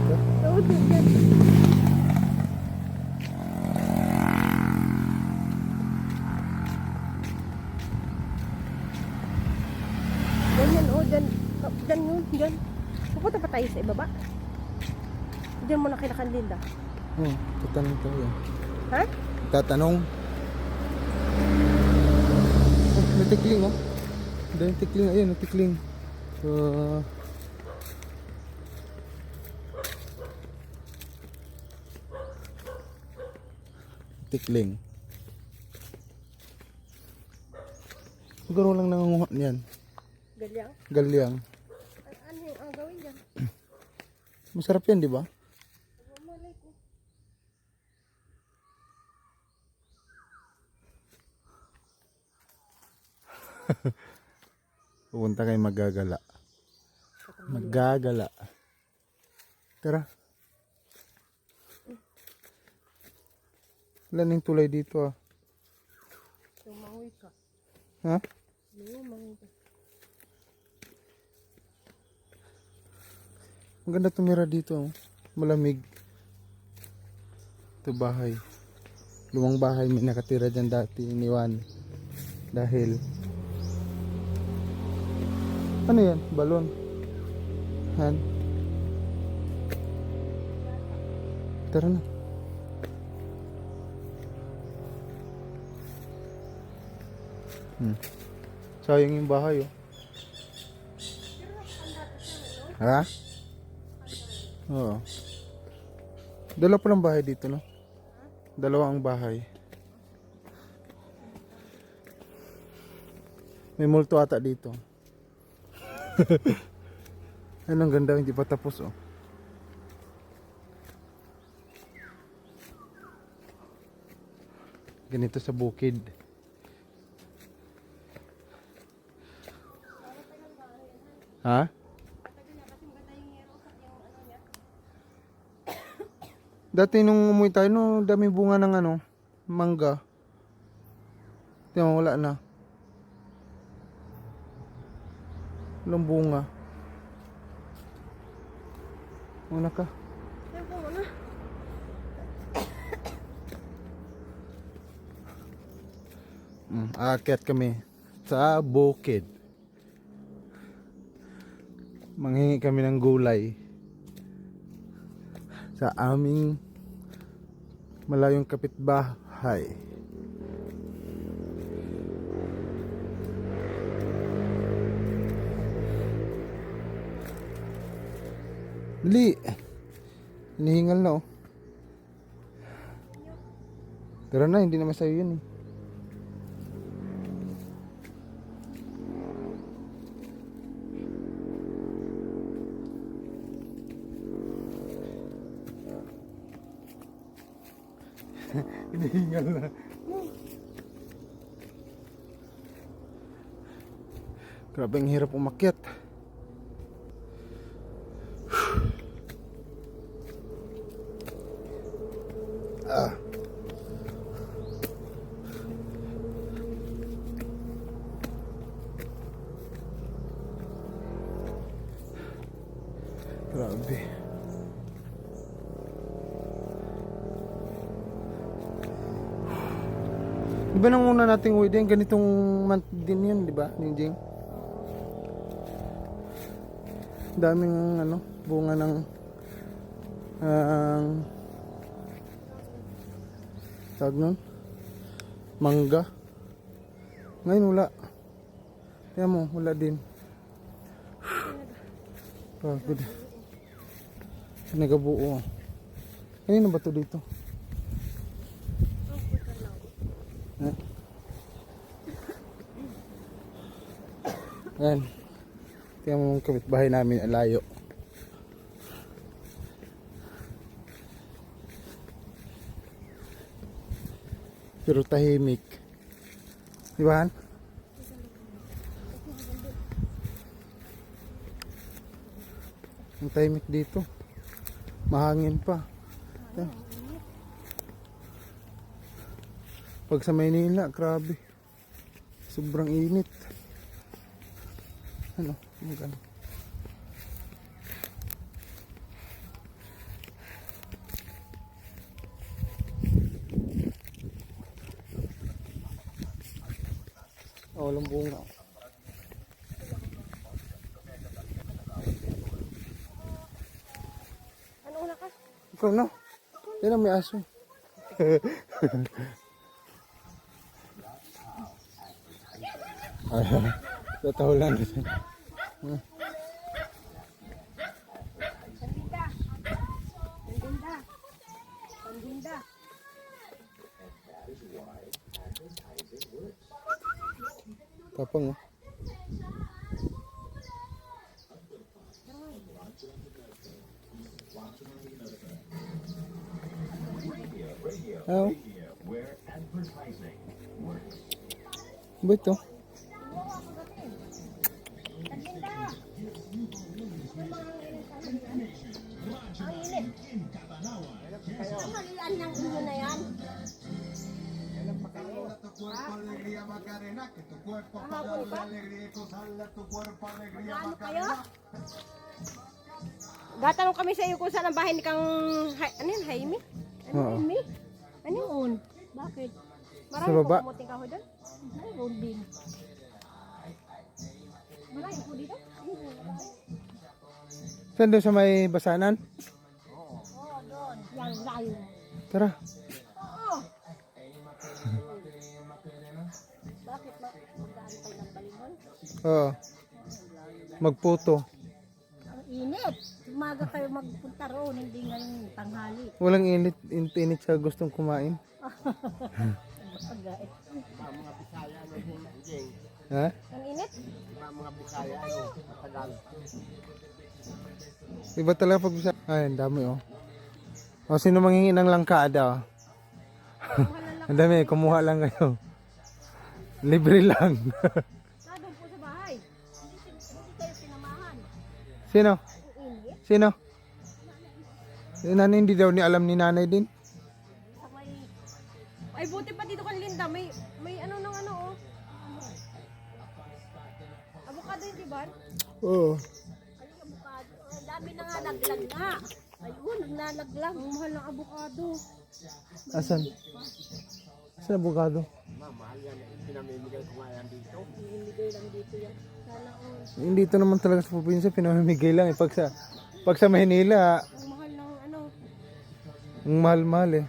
dito. Oo, yan. Ganyan, oh, dyan. Oh, dyan yun, dyan. Pupunta pa tayo sa ibaba. Diyan mo na kailakan Linda. Oh, tatanong ko yan. Ha? Tatanong. Oh, may tikling oh. Dahil tikling, ayun, may tikling. So, tikling. Siguro lang nangunguha niyan. Galyang. Galyang. An- Ano yung ang gawin dyan? Masarap yan, di ba? Pupunta kayo magagala. Magagala. Tara. Wala nang tulay dito ah. Tumangoy ka. Ha? Lumangoy ka. Ang ganda tumira dito. oh. Malamig. Ito bahay. Lumang bahay may nakatira dyan dati. Iniwan. Dahil. Ano yan? Balon. Han. Tara na. Hmm. Sayang yung bahay oh. Ha? Oo. Dalawa pa lang bahay dito, no? Dalawa ang bahay. May multo ata dito. Ano ang ganda, hindi pa tapos, oh. Ganito sa bukid. Ha? Dati nung umuwi tayo, no, dami bunga ng ano, mangga. Tingnan wala na. Walang bunga. Una ka. Mm, aakyat kami sa bukid. Manghingi kami ng gulay sa aming malayong kapitbahay. Dali. Hinihingal na oh. Tara na, hindi naman sa'yo yun eh. Hinihingal na. Grabe ang hirap umakyat. Ah. Grabe. Di ba nang una nating wedding, ganitong month din yun, di ba, Ninjing? Daming ano, bunga ng ang tawag nun? Mangga. Ngayon wala. Kaya mo, wala din. Pagod. Nagabuo. Kanino ba to dito? Yan. Tingnan mo yung kapitbahay namin ang layo. Pero tahimik. Di ba? Han? Ang tahimik dito. Mahangin pa. Pag sa Maynila, grabe. Sobrang init. Ano? Magano? Oh, walang bunga. Ano una ka? Ikaw na. Yan ang may aso. Ayan. tatahulan. Sandita. Sandinda. Sandinda. Tapang oh. Oh. Ba Kahapon pa? Ano kayo? Gatanong kami sa iyo kung saan ang bahay ni Kang... Hay, ano yun? Jaime? Ano Oo. Jaime? Ano yun? Bakit? Marami Sa baba? po kumuting kahoy doon? Mayroon din. Marami po dito? Saan doon sa may basanan? Oo, doon. Yan, layo. Tara. Bakit ma? Magdaan kayo ng balingon? Oo. Magputo. Ang init. Umaga kayo magpunta roon, hindi ngayong tanghali. Walang init, init, sa gustong kumain. Pagait. Ha? Ang init? Iba talaga pag bisa. Ay, ang dami oh. O, sino manghingi ng langkada oh? Na. Ang dami, kumuha lang kayo. Libre lang. Na doon po sa bahay. Hindi, kayo pinamahan. Sino? Sino? Yung nanay, hindi daw ni alam ni nanay din. Ay, buti pa dito kan Linda. May, may ano nang ano oh. Avocado yun, di ba? Oo. Ay, avocado. Ang dami na nga naglag nga. Ayun, naglalaglag. Ang mahal ng avocado. Asan? Asan abogado? Hinimigay lang dito yan. Sana all. Hindi ito naman talaga sa probinsya, pinamimigay lang eh. Pag sa, pag sa Maynila, Ang mahal ng ano. ang mahal-mahal eh.